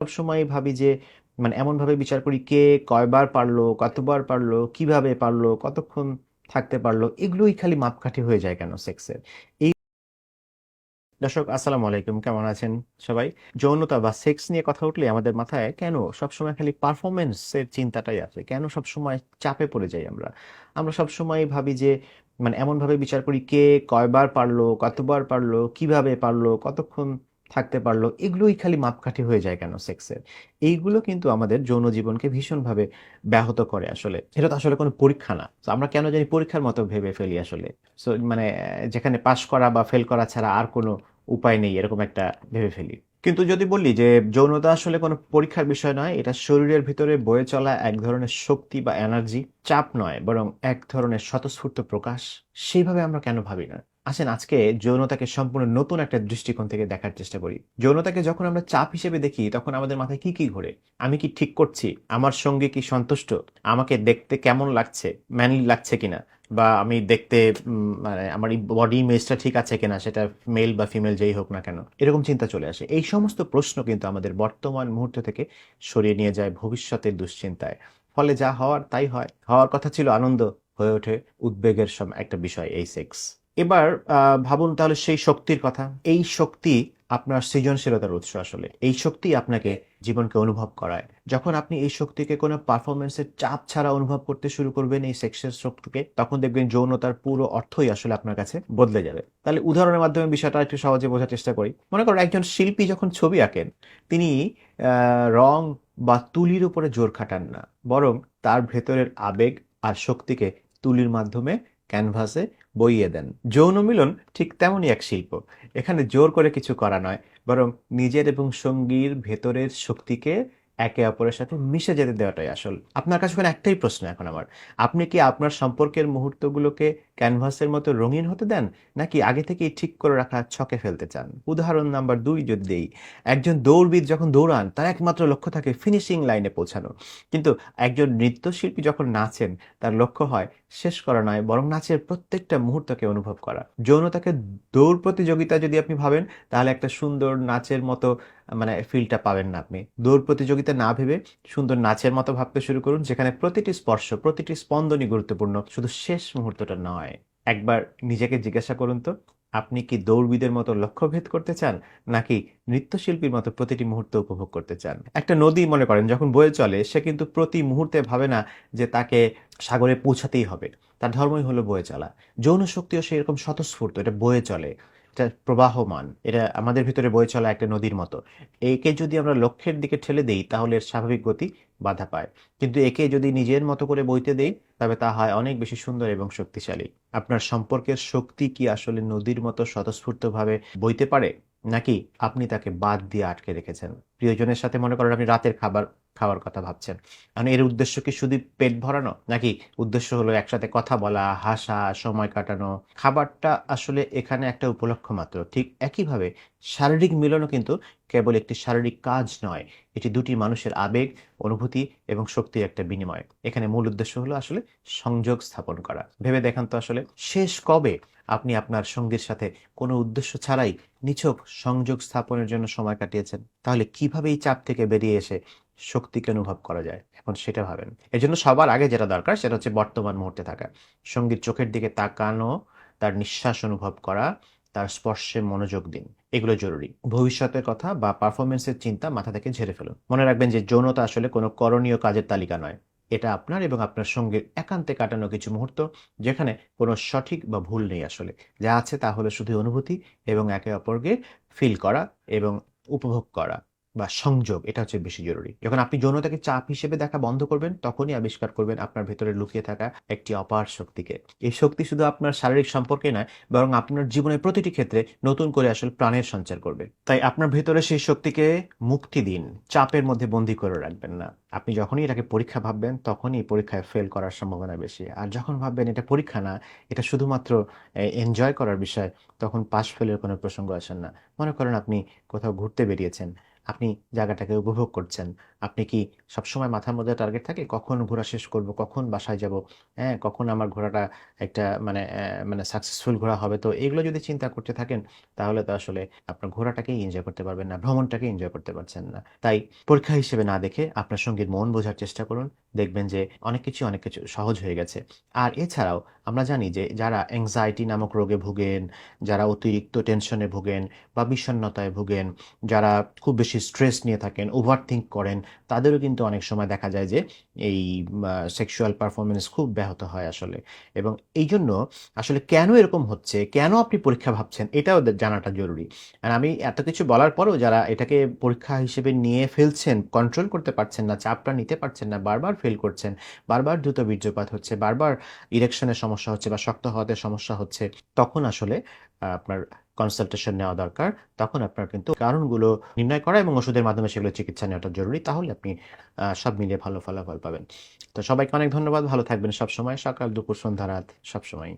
সবসময় ভাবি যে মানে এমনভাবে বিচার করি কে কয়বার পারল, কতবার পারল, কীভাবে পারল, কতক্ষণ থাকতে পারল, এগুলোই খালি মাপকাঠি হয়ে যায় কেন সেক্সের? এই দর্শক, আসসালামু আলাইকুম। কেমন আছেন সবাই? যৌনতা বা সেক্স নিয়ে কথা উঠলে আমাদের মাথায় কেন সবসময় খালি পারফরমেন্সের চিন্তাটাই আসে? কেন সবসময় চাপে পড়ে যাই আমরা? আমরা সবসময় ভাবি যে মানে এমনভাবে বিচার করি কে কয়বার পারল, কতবার পারল, কীভাবে পারল, কতক্ষণ থাকতে পারল, এগুলোই খালি মাপকাঠি হয়ে যায় কেন সেক্সের? এইগুলো কিন্তু আমাদের যৌন জীবনকে ভীষণভাবে ব্যাহত করে আসলে। এটা তো আসলে কোনো পরীক্ষা না। তো আমরা কেন জানি পরীক্ষার মতো ভেবে ফেলি আসলে। সো মানে যেখানে পাশ করা বা ফেল করা ছাড়া আর কোনো উপায় নেই, এরকম একটা ভেবে ফেলি। কিন্তু যদি বললি যে যৌনতা আসলে কোনো পরীক্ষার বিষয় নয়, এটা শরীরের ভিতরে বয়ে চলা এক ধরনের শক্তি বা এনার্জি চাপ নয়, বরং এক ধরনের স্বতঃস্ফূর্ত প্রকাশ। সেইভাবে আমরা কেন ভাবি না? আসেন আজকে যৌনতাকে সম্পূর্ণ নতুন একটা দৃষ্টিকোণ থেকে দেখার চেষ্টা করি। যৌনতাকে যখন আমরা চাপ হিসেবে দেখি, তখন আমাদের মাথায় কি কি ঘোরে? আমি কি ঠিক করছি? আমার সঙ্গে কি সন্তুষ্ট? আমাকে দেখতে কেমন লাগছে? ম্যানলি লাগছে কিনা? বা আমি দেখতে মানে আমার বডি ইমেজটা ঠিক আছে কিনা? সেটা মেল বা ফিমেল যেই হোক না কেন? এরকম চিন্তা চলে আসে। এই সমস্ত প্রশ্ন কিন্তু আমাদের বর্তমান মুহূর্ত থেকে সরিয়ে নিয়ে যায় ভবিষ্যতের দুশ্চিন্তায়। ফলে যা হওয়ার তাই হয়। হওয়ার কথা ছিল আনন্দ, হয়ে ওঠে উদ্বেগের সম, একটা বিষয়, এই সেক্স এবার ভাবুন তাহলে সেই শক্তির কথা। এই শক্তি আপনার সৃজনশীলতার উৎস আসলে। এই শক্তি আপনাকে জীবনকে অনুভব করায়। যখন আপনি এই শক্তিকে কোনো পারফরমেন্সের চাপ ছাড়া অনুভব করতে শুরু করবেন এই সেক্সের শক্তিকে, তখন দেখবেন যৌনতার পুরো অর্থই আসলে আপনার কাছে বদলে যাবে। তাহলে উদাহরণের মাধ্যমে বিষয়টা একটু সহজে বোঝার চেষ্টা করি। মনে করো একজন শিল্পী যখন ছবি আঁকেন, তিনি রং বা তুলির উপরে জোর খাটান না। বরং তার ভেতরের আবেগ আর শক্তিকে তুলির মাধ্যমে ক্যানভাসে বইয়ে দেন। যৌন মিলন ঠিক তেমনই এক শিল্প। এখানে জোর করে কিছু করা নয়, বরং নিজের এবং সঙ্গীর ভেতরের শক্তিকে একে অপরের সাথে মিশে যেতে দেওয়াটাই আসল। আপনার কাছে একটাই প্রশ্ন এখন আমার। আপনি কি আপনার সম্পর্কের মুহূর্তগুলোকে ক্যানভাসের মতো রঙিন হতে দেন নাকি আগে থেকেই ঠিক করে রাখা ছকে ফেলতে চান? উদাহরণ নাম্বার দুই যদি দেই, একজন দৌড়বিদ যখন দৌড়ান, তার একমাত্র লক্ষ্য থাকে ফিনিশিং লাইনে পৌঁছানো। কিন্তু একজন নৃত্যশিল্পী যখন নাচেন, তার লক্ষ্য হয় শেষ করা নয়, বরং নাচের প্রত্যেকটা মুহূর্তকে অনুভব করা। যৌনতাকে দৌড় প্রতিযোগিতা যদি আপনি ভাবেন, তাহলে একটা সুন্দর নাচের মতো মানে ফিলটা পাবেন না আপনি। দৌড় প্রতিযোগিতা না ভেবে সুন্দর নাচের মতো ভাবতে শুরু করুন, যেখানে প্রতিটি স্পর্শ, প্রতিটি স্পন্দনই গুরুত্বপূর্ণ। শুধু শেষ মুহূর্তটা নয়। একবার নিজেকে জিজ্ঞাসা করুন তো, আপনি কি দৌড়বিদের মতো লক্ষ্যভেদ করতে চান, নাকি নৃত্যশিল্পীর মতো প্রতিটি মুহূর্ত উপভোগ করতে চান? একটা নদী মনে করেন, যখন বয়ে চলে, সে কিন্তু প্রতি মুহূর্তে ভাবে না যে তাকে সাগরে পৌঁছাতেই হবে। তার ধর্মই হলো বয়ে চলা। যৌন শক্তিও সেরকম স্বতঃস্ফূর্ত, এটা বয়ে চলে, এটা প্রবাহমান, এটা আমাদের ভিতরে বয়ে চলা একটা নদীর মতো। একে যদি আমরা লক্ষ্যের দিকে ঠেলে দেই, তাহলে এর স্বাভাবিক গতি বাধা পায়। কিন্তু একে যদি নিজের মতো করে বইতে দেই, তবে তা হয় অনেক বেশি সুন্দর এবং শক্তিশালী। আপনার সম্পর্কের শক্তি কি আসলে নদীর মতো স্বতঃস্ফূর্তভাবে বইতে পারে? নাকি আপনি তাকে বাদ দিয়ে আটকে রেখেছেন? প্রিয়জনের সাথে মনে করেন আপনি রাতের খাবার খাওয়ার কথা ভাবছেন। মানে এর উদ্দেশ্য কি শুধু পেট ভরানো? নাকি উদ্দেশ্য হলো একসাথে কথা বলা, হাসা, সময় কাটানো? খাবারটা আসলে এখানে একটা উপলক্ষ মাত্র। ঠিক একইভাবে শারীরিক মিলনও কিন্তু কেবল একটি শারীরিক কাজ নয়, এটি দুটি মানুষের আবেগ, অনুভূতি এবং শক্তির একটা বিনিময়। এখানে মূল উদ্দেশ্য হলো আসলে সংযোগ স্থাপন করা। ভেবে দেখান তো আসলে শেষ কবে আপনি আপনার সঙ্গীর সাথে কোনো উদ্দেশ্য ছাড়াই নিছক সংযোগ স্থাপনের জন্য সময় কাটিয়েছেন? তাহলে কীভাবে এই চাপ থেকে বেরিয়ে এসে শক্তিকে অনুভব করা যায়, এখন সেটা ভাবেন। এজন্য সবার আগে যেটা দরকার সেটা হচ্ছে বর্তমান মুহূর্তে থাকা। সঙ্গীর চোখের দিকে তাকানো, তার নিঃশ্বাস অনুভব করা, তার স্পর্শে মনোযোগ দিন, এগুলো জরুরি। ভবিষ্যতের কথা বা পারফরমেন্সের চিন্তা মাথা থেকে ঝেড়ে ফেলুন। মনে রাখবেন যে যৌনতা আসলে কোনো করণীয় কাজের তালিকা নয়। এটা আপনার এবং আপনার সঙ্গীর একান্তে কাটানো কিছু মুহূর্ত যেখানে কোনো সঠিক বা ভুল নেই আসলে। যা আছে তা হলো শুধু অনুভূতি এবং একে অপরকে ফিল করা এবং উপভোগ করা। বা সংযোগ, এটা হচ্ছে বেশি জরুরি। যখন আপনি যৌনতাকে চাপ হিসেবে দেখা বন্ধ করবেন, তখনই আবিষ্কার করবেন আপনার ভেতরে লুকিয়ে থাকা একটি অপার শক্তিকে। এই শক্তি শুধু আপনার শারীরিক সম্পর্কে নয়, বরং আপনার জীবনের প্রতিটি ক্ষেত্রে নতুন করে আসলে প্রাণের সঞ্চার করবে। তাই আপনার ভেতরে সেই শক্তিকে মুক্তি দিন, চাপের মধ্যে বন্দি করে রাখবেন না। আপনি যখনই এটাকে পরীক্ষা ভাববেন, তখনই পরীক্ষায় ফেল করার সম্ভাবনা বেশি। আর যখন ভাববেন এটা পরীক্ষা না, এটা শুধুমাত্র এনজয় করার বিষয়, তখন পাশ ফেলের কোনো প্রসঙ্গ আসেন না। মনে করেন আপনি কোথাও ঘুরতে বেরিয়েছেন আপনি জায়গাটাকে উপভোগ করছেন। আপনি কি সবসময় মাথার মধ্যে টার্গেট থাকে? কখন ঘোরা শেষ করব? কখন বাসায় যাব? হ্যাঁ কখন আমার ঘোরাটা একটা মানে মানে সাকসেসফুল ঘোরা হবে? তো এগুলো যদি চিন্তা করতে থাকেন, তাহলে তো আসলে আপনার ঘোরাটাকেই এনজয় করতে পারবেন না, ভ্রমণটাকে এনজয় করতে পারছেন না। তাই পরীক্ষা হিসেবে না দেখে আপনার সঙ্গীর মন বোঝার চেষ্টা করুন। দেখবেন যে অনেক কিছু অনেক কিছু সহজ হয়ে গেছে। আর এছাড়াও আমরা জানি যে যারা অ্যাংজাইটি নামক রোগে ভোগেন, যারা অতিরিক্ত টেনশনে ভোগেন বা বিষণ্ণতায় ভোগেন, যারা খুব বেশি স্ট্রেস নিয়ে থাকেন ওভার থিঙ্ক করেন তাদেরও কিন্তু অনেক সময় দেখা যায় যে এই সেক্সুয়াল পারফরমেন্স খুব ব্যাহত হয় আসলে। এবং এই জন্য আসলে কেন এরকম হচ্ছে, কেন আপনি পরীক্ষা ভাবছেন, এটাও জানাটা জরুরি। আর আমি এত কিছু বলার পরেও যারা এটাকে পরীক্ষা হিসেবে নিয়ে ফেলছেন কন্ট্রোল করতে পারছেন না, চাপটা নিতে পারছেন না, বারবার ফেল করছেন, বারবার দ্রুত বীর্যপাত হচ্ছে, বারবার ইরেকশনের সমস্যা হচ্ছে বা শক্ত হওয়াতে সমস্যা হচ্ছে, তখন আসলে আপনার কনসালটেশন নেওয়া দরকার, তখন আপনার কিন্তু কারণগুলো নির্ণয় করা এবং ওষুধের মাধ্যমে সেগুলো চিকিৎসা নেওয়াটা জরুরি, তাহলে আপনি সব মিলিয়ে ভালো ফলাফল পাবেন। তো সবাইকে অনেক ধন্যবাদ, ভালো থাকবেন সবসময়, সকাল, দুপুর, সন্ধ্যা, রাত সবসময়